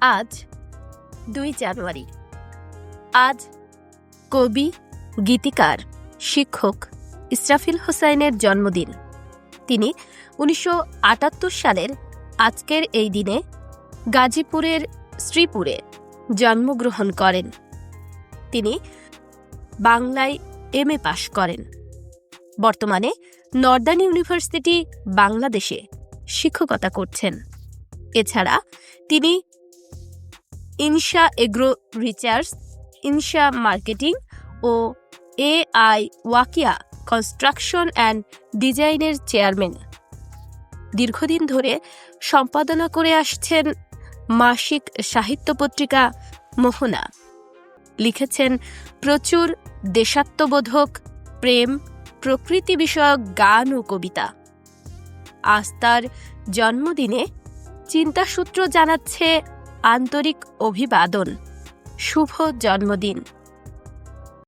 আজ দুই জানুয়ারি। আজ কবি, গীতিকার, শিক্ষক ইসরাফিল হোসাইনের জন্মদিন। তিনি উনিশশো আটাত্তর সালের আজকের এই দিনে গাজীপুরের শ্রীপুরে জন্মগ্রহণ করেন। তিনি বাংলায় এম এ পাশ করেন। বর্তমানে নর্দার্ন ইউনিভার্সিটি বাংলাদেশে শিক্ষকতা করছেন। এছাড়া তিনি Insha agro research, Insha marketing O A I Wakia construction and ডিজাইনের চেয়ারম্যান। দীর্ঘদিন ধরে সম্পাদনা করে আসছেন মাসিক সাহিত্য পত্রিকা মোহনা। লিখেছেন, প্রচুর দেশাত্মবোধক, প্রেম, প্রকৃতি বিষয়ক গান ও কবিতা। আস্তার তার জন্মদিনে চিন্তাসূত্র জানাচ্ছে আন্তরিক অভিবাদন। শুভ জন্মদিন।